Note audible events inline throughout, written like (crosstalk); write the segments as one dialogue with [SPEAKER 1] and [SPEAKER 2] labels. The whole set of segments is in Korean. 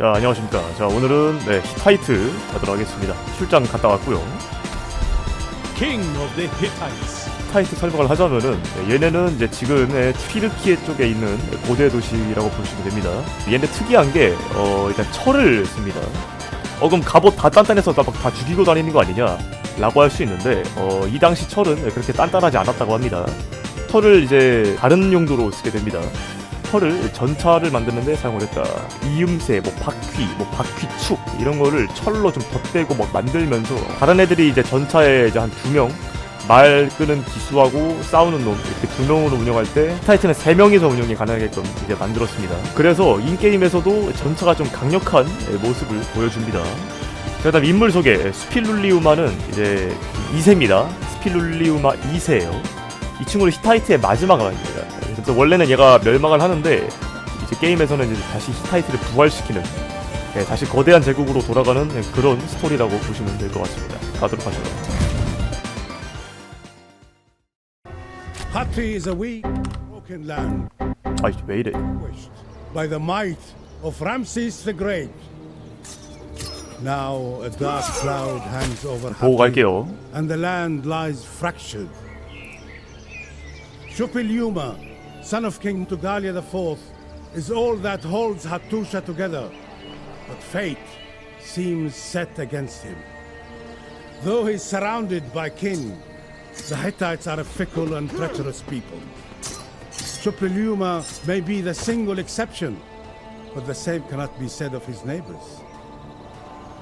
[SPEAKER 1] 자 안녕하십니까. 자 오늘은 네 히타이트 가도록 하겠습니다. 출장 갔다 왔고요.
[SPEAKER 2] King of the Hittites.
[SPEAKER 1] 히타이트 설명을 하자면은 네, 얘네는 이제 지금의 튀르키예 쪽에 있는 고대 도시라고 보시면 됩니다. 얘네 특이한 게 어, 일단 철을 씁니다. 어 그럼 갑옷 다 단단해서 다, 막 다 죽이고 다니는 거 아니냐? 라고 할 수 있는데 어, 이 당시 철은 그렇게 단단하지 않았다고 합니다. 철을 이제 다른 용도로 쓰게 됩니다 철을 전차를 만드는데 사용을 했다. 이음새, 뭐 바퀴, 뭐 바퀴축 이런 거를 철로 좀 덧대고 막 만들면서 다른 애들이 이제 전차에 이제 한 두 명. 말 끄는 기수하고 싸우는 놈 이렇게 두 명으로 운영할 때 타이틀은 세 명이서 운영이 가능하게끔 이제 만들었습니다. 그래서 인게임에서도 전차가 좀 강력한 모습을 보여줍니다. 그다음 인물 소개 스필룰리우마는 이제 2세입니다. 스필룰리우마 2세예요. 이 친구는 히타이트의 마지막 왕입니다. 그래서 원래는 얘가 멸망을 하는데 이제 게임에서는 이제 다시 히타이트를 부활시키는 예, 다시 거대한 제국으로 돌아가는 예, 그런 스토리라고 보시면 될 것 같습니다. 가도록 하죠.
[SPEAKER 3] Hatti is a weak, broken land,
[SPEAKER 1] 아이 왜 이래?
[SPEAKER 3] wished by the might of Ramses the Great. Now a dark cloud hangs over
[SPEAKER 1] 보고
[SPEAKER 3] Hatti,
[SPEAKER 1] 갈게요.
[SPEAKER 3] and the land lies fractured. Shupil son of King Tugalia IV, is all that holds Hattusha together, but fate seems set against him. Though he's surrounded by kin, the Hittites are a fickle and treacherous people. Shupiluma may be the single exception, but the same cannot be said of his neighbors.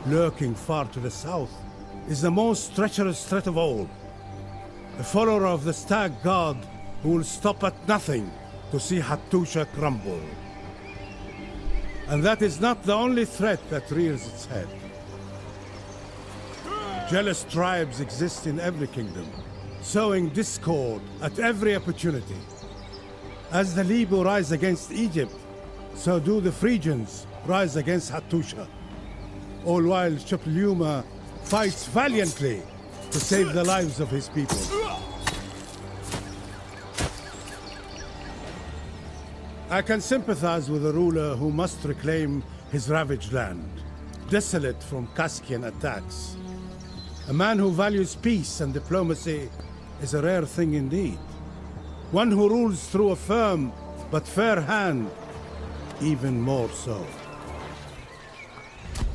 [SPEAKER 3] Lurking far to the south is the most treacherous threat of all. A follower of the stag god who will stop at nothing to see Hattusha crumble. And that is not the only threat that rears its head. Jealous tribes exist in every kingdom, sowing discord at every opportunity. As the Libu rise against Egypt, so do the Phrygians rise against Hattusha. All while Shupiluma fights valiantly to save the lives of his people. I can sympathize with a ruler who must reclaim his ravaged land, desolate from Kaskian attacks. A man who values peace and diplomacy is a rare thing indeed. One who rules through a firm but fair hand, even more so.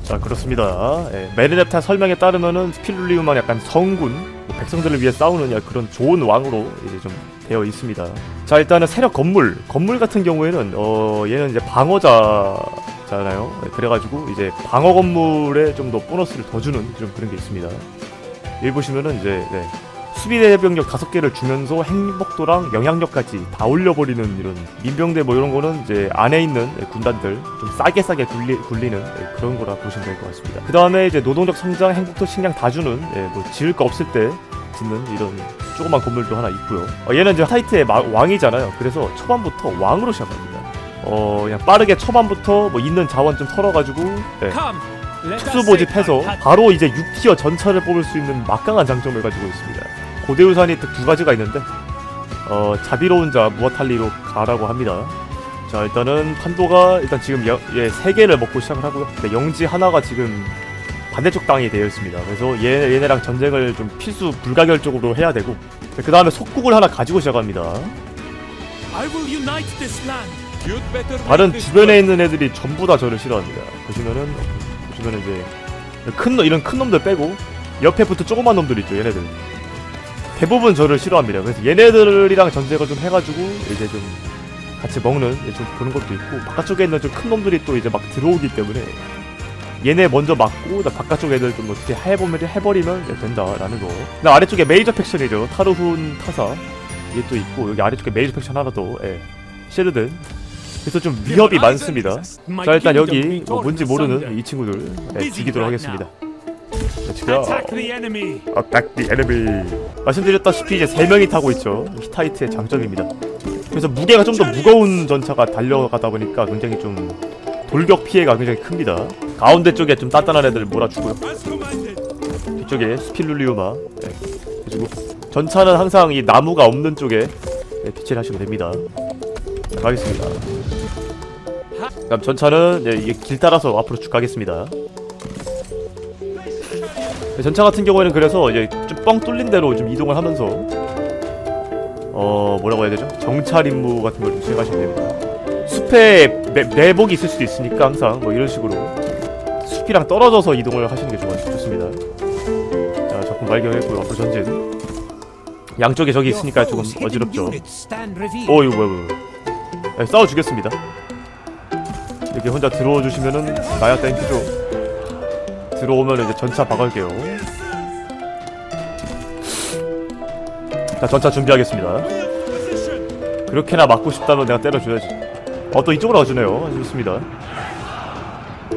[SPEAKER 1] 자 그렇습니다. 예, 메르넵타 설명에 따르면은 스필룰리우만 약간 성군, 뭐 백성들을 위해 싸우는 야, 그런 좋은 왕으로 이제 좀 되어 있습니다. 자 일단은 세력 건물, 건물 같은 경우에는 어 얘는 이제 방어자잖아요. 예, 그래가지고 이제 방어 건물에 좀 더 보너스를 더 주는 좀 그런 게 있습니다. 여기 보시면은 이제 네, 수비 대 병력 다섯 개를 주면서 행복도랑 영향력까지 다 올려버리는 이런 민병대 뭐 이런 거는 이제 안에 있는 군단들 좀 싸게 싸게 굴리, 굴리는 그런 거라 보시면 될 것 같습니다. 그 다음에 이제 노동력 성장, 행복도 식량 다 주는 예, 뭐 지을 거 없을 때 짓는 이런 조그만 건물도 하나 있고요. 어, 얘는 이제 타이트의 마- 왕이잖아요. 그래서 초반부터 왕으로 시작합니다. 어 그냥 빠르게 초반부터 뭐 있는 자원 좀 털어가지고
[SPEAKER 2] us
[SPEAKER 1] 특수 모집해서
[SPEAKER 2] Hat-
[SPEAKER 1] 바로 이제 6티어 전차를 뽑을 수 있는 막강한 장점을 가지고 있습니다. 고대우산이 딱두 가지가 있는데 어, 자비로운 자 무아탈리로 가라고 합니다. 자 일단은 판도가 일단 지금 여, 예, 세 개를 먹고 시작을 하고요. 근데 영지 하나가 지금 반대쪽 땅이 되어 있습니다. 그래서 얘, 얘네랑 전쟁을 좀 필수 불가결적으로 해야 되고 그 다음에 속국을 하나 가지고 시작합니다. 다른 주변에. 있는 애들이 전부 다 저를 싫어합니다. 보시면은 보시면은 이제 큰 놈- 이런 큰 놈들 빼고 옆에 붙은 조그만 놈들 있죠 얘네들 대부분 저를 싫어합니다. 그래서 얘네들이랑 전쟁을 좀 해가지고 이제 좀 같이 먹는 이제 좀 그런 것도 있고 바깥쪽에 있는 좀 큰 놈들이 또 이제 막 들어오기 때문에 얘네 먼저 맞고 나 바깥쪽 애들 좀 어떻게 해보면 해버리면 된다라는 거. 근데 아래쪽에 메이저 팩션이죠. 타르훈 타사 이게 또 있고 여기 아래쪽에 메이저 팩션 하나 더 예. 쉐르든 그래서 좀 위협이 많습니다. 자 일단 여기 뭐 뭔지 모르는 이 친구들 예, 죽이도록 하겠습니다. 제가
[SPEAKER 2] Attack the enemy.
[SPEAKER 1] Attack the enemy. 말씀드렸다시피 이제 세 명이 타고 있죠. 히타이트의 장점입니다. 그래서 무게가 좀 더 무거운 전차가 달려가다 보니까 굉장히 좀 돌격 피해가 굉장히 큽니다. 가운데 쪽에 좀 단단한 애들 몰아주고요. 뒤쪽에 스필룰리우마. 네. 그리고 전차는 항상 이 나무가 없는 쪽에 네, 비치를 하시면 됩니다. 가겠습니다. 그럼 전차는 네, 길 따라서 앞으로 쭉 가겠습니다. 네, 전차 같은 경우에는 그래서 이제 좀 뻥 뚫린 대로 좀 이동을 하면서 어 뭐라고 해야 되죠? 정찰 임무 같은 걸 좀 수행하시면 됩니다. 숲에 매, 매복이 있을 수도 있으니까 항상 뭐 이런 식으로 숲이랑 떨어져서 이동을 하시는 게 좋, 좋습니다. 자 적군 발견했고요. 앞으로 전진. 양쪽에 적이 있으니까 조금 어지럽죠. 어 이거 뭐야 뭐야 네, 싸워 주겠습니다. 이렇게 혼자 들어와 주시면은 나야 땡큐죠. 들어오면 이제 전차 박을게요. 자 전차 준비하겠습니다. 그렇게나 맞고 싶다면 내가 때려줘야지. 어또 이쪽으로 와주네요. 좋습니다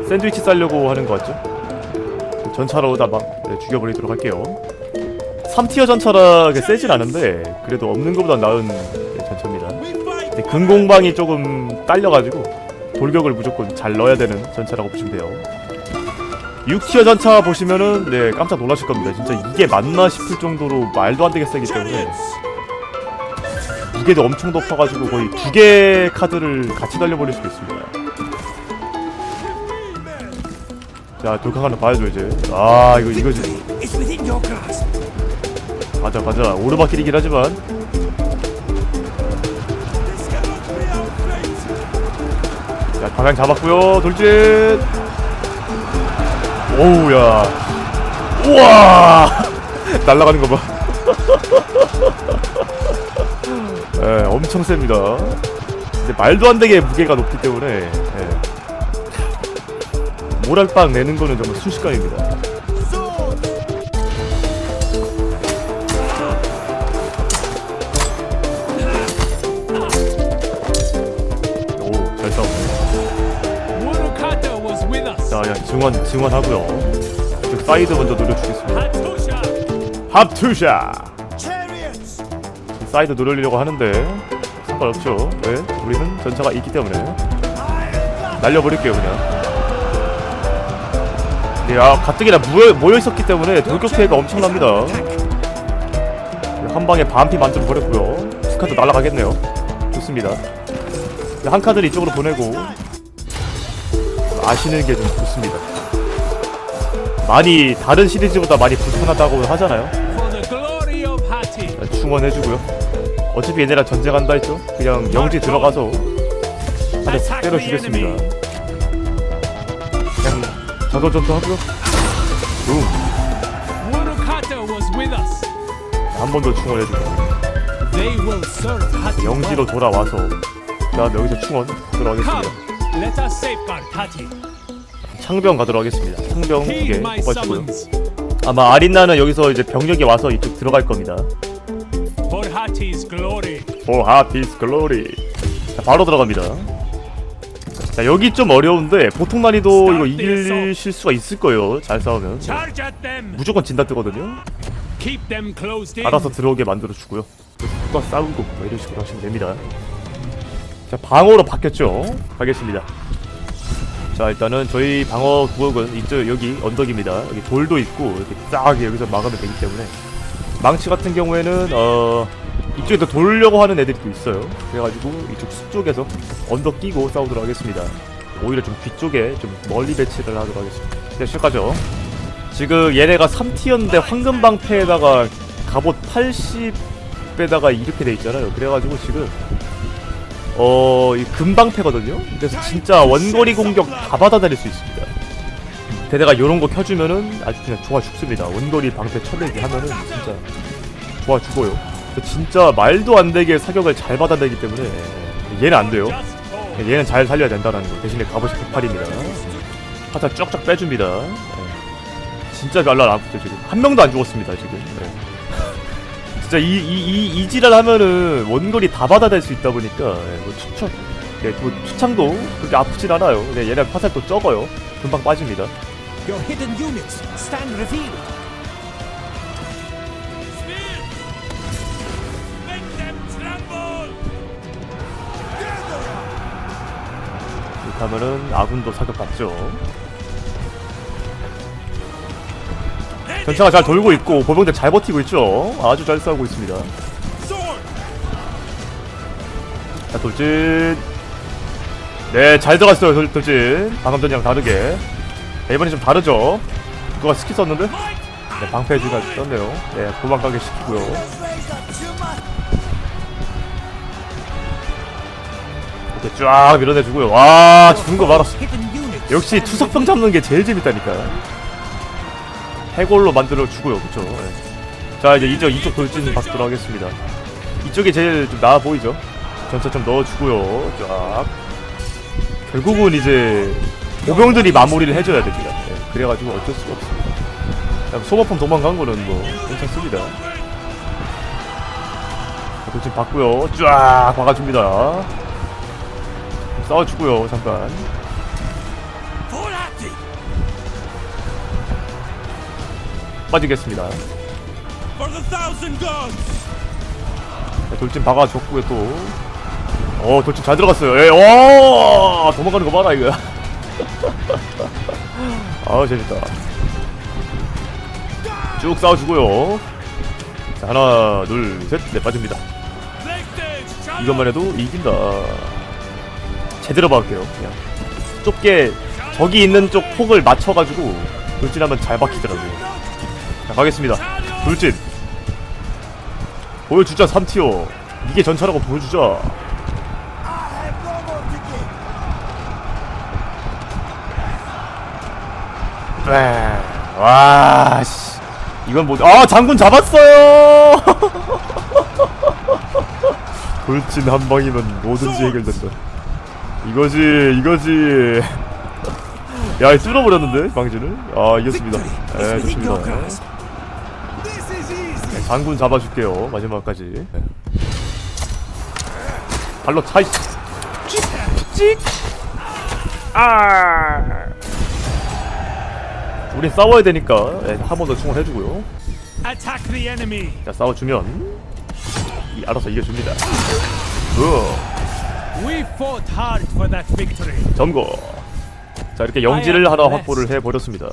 [SPEAKER 1] 샌드위치 싸려고 하는 것 같죠? 전차로 다 막 네, 죽여버리도록 할게요. 3티어 전차라 세진 않은데 그래도 없는 것보다 나은 네, 전차입니다. 근데 금공방이 조금 딸려가지고 돌격을 무조건 잘 넣어야 되는 전차라고 보시면 돼요. 6티어 전차 보시면은 네 깜짝 놀라실 겁니다. 진짜 이게 맞나 싶을 정도로 말도 안 되게 세기 때문에. 무게도 엄청 높아가지고 거의 두 개 카드를 같이 달려버릴 수도 있습니다 자 돌격하는 봐야죠 이제. 아 이거 이거지. 가자 가자 오르막길이긴 하지만. 자 방향 잡았고요 돌진. 오우야. 우와! (laughs) 날아가는 거봐. (laughs) 예, 엄청 셉니다. 근데 말도 안 되게 무게가 높기 때문에 예. 모랄빵 내는 거는 정말 순식간입니다 오 잘 싸우네. 자, 야, 증원, 증원하고요. 이쪽 사이드 먼저 노려주겠습니다. 합투샤! 사이드 노려려고 하는데 상관없죠. 왜? 우리는 전차가 있기 때문에 날려버릴게요, 그냥. 네, 아, 가뜩이나 모여, 모여 있었기 때문에 돌격 피해가 엄청납니다. 네, 한 방에 반피 만들어 버렸고요. 두 카드 날아가겠네요. 좋습니다. 네, 한 카드를 이쪽으로 보내고 아시는 게 좀 좋습니다. 많이 다른 시리즈보다 많이 불편하다고 하잖아요. 충원해주고요. 어차피 얘네랑 전쟁한다 했죠? 그냥 영지 들어가서 한대 탁 때려주겠습니다. 저도 전투 하고요. 음,
[SPEAKER 2] Murukata was with us.
[SPEAKER 1] 한 번 더 충원해주고
[SPEAKER 2] They will serve Hati.
[SPEAKER 1] 영지로
[SPEAKER 2] well.
[SPEAKER 1] 돌아와서 그다음에 여기서 충원
[SPEAKER 2] let us safeguard Hati.
[SPEAKER 1] 창병 가도록 하겠습니다. 창병 두
[SPEAKER 2] Heed
[SPEAKER 1] 개
[SPEAKER 2] my
[SPEAKER 1] 뽑아주고요.
[SPEAKER 2] summons.
[SPEAKER 1] 아마 아린나는 여기서 이제 병력이 와서 이쪽 들어갈 겁니다.
[SPEAKER 2] For Hati's glory.
[SPEAKER 1] For Happy's Glory. 자, 바로 들어갑니다. 자, 여기 좀 어려운데 보통 난이도 이거 이길 수가 있을 거예요. 잘 싸우면. 무조건 진다 뜨거든요. 알아서 들어오게 만들어 주고요. 누가 싸우고 뭐 이런 식으로 하시면 됩니다. 자, 방어로 바뀌었죠. 가겠습니다. 자, 일단은 저희 방어 구역은 이쪽 여기 언덕입니다. 여기 돌도 있고 이렇게 싹 여기서 막으면 되기 때문에 망치 같은 경우에는 어 이쪽에서 돌려고 하는 애들이 또 있어요. 그래가지고 이쪽 숲 쪽에서 언덕 끼고 싸우도록 하겠습니다. 오히려 좀 뒤쪽에 좀 멀리 배치를 하도록 하겠습니다. 네, 시작하죠. 지금 얘네가 3티어인데 황금방패에다가 갑옷 80에다가 이렇게 돼 있잖아요. 그래가지고 지금 어, 이 금방패거든요. 그래서 진짜 원거리 공격 다 받아들일 수 있습니다. 대대가 요런 거 켜주면은 아주 그냥 좋아 죽습니다. 원거리 방패 쳐내기 하면은 진짜 좋아 죽어요. 진짜 말도 안 되게 사격을 잘 받아내기 때문에 얘는 안 돼요. 얘는 잘 살려야 된다는 거. 대신에 갑옷이 108입니다. 화살 쫙쫙 빼줍니다. 네. 진짜 별로 안 아프죠 지금. 한 명도 안 죽었습니다 지금. 네. (laughs) 진짜 이이이 이 지랄 하면은 원거리 다 받아낼 수 있다 보니까 예, 뭐 추천, 예, 뭐 추창도 그렇게 아프진 않아요. 근데 얘네 화살 또 적어요. 금방 빠집니다. 이렇게 하면은 아군도 사격받죠. 전차가 잘 돌고 있고 보병들 잘 버티고 있죠. 아주 잘 싸우고 있습니다. 자 돌진 네, 잘 들어갔어요, 돌- 돌진. 방금 전이랑 다르게. 네, 이번엔 좀 다르죠. 누가 스킬 썼는데? 네, 방패 주가 떴네요. 네, 도망가게 시키고요. 이렇게 쫙 밀어내주고요. 와, 죽은 거
[SPEAKER 4] units.
[SPEAKER 1] 역시 투석병 잡는 게 제일 재밌다니까. 해골로 만들어 주고요, 그쵸? 예. 자, 이제 이쪽, 이쪽 돌진 받도록 하겠습니다. 이쪽이 제일 좀 나아 보이죠? 전차 좀 넣어주고요, 쫙. 결국은 이제 보병들이 마무리를 해줘야 됩니다. 예, 그래가지고 어쩔 수가 없습니다. 소모품 도망간 거는 뭐 괜찮습니다. 자, 돌진 받고요, 쫙 박아줍니다. 싸워주고요, 잠깐. 빠지겠습니다. 네, 돌진 박아줬고요 또. 어 돌진 잘 들어갔어요. 예, 오 도망가는 거 봐라 이거. (laughs) 아 재밌다. 쭉 싸워주고요. 자 하나 둘셋네 빠집니다. 이것만 해도 이긴다. 제대로 박을게요. 그냥 좁게 저기 있는 쪽 폭을 맞춰가지고 돌진하면 잘 박히더라고요. 자 가겠습니다. 돌진. 보여주자 3티어. 이게 전차라고 보여주자. 네. 와, 씨. 이건 뭐, 아, 장군 잡았어요! (laughs) 돌진 한 방이면 뭐든지 해결된다. 이거지, 이거지. (laughs) 야, 이 뚫어버렸는데, 방진을? 아, 이겼습니다. 네,
[SPEAKER 4] your
[SPEAKER 1] 좋습니다. 네, 장군 잡아줄게요, 마지막까지. 네. 발로 차이. 찍! 찍! 아! 우린 싸워야 되니까 네, 한번 더 충원 해주고요.
[SPEAKER 2] The enemy.
[SPEAKER 1] 자 싸워주면 이, 알아서 이겨줍니다. 어, 점거. 자 이렇게 영지를 하나 확보를 해버렸습니다.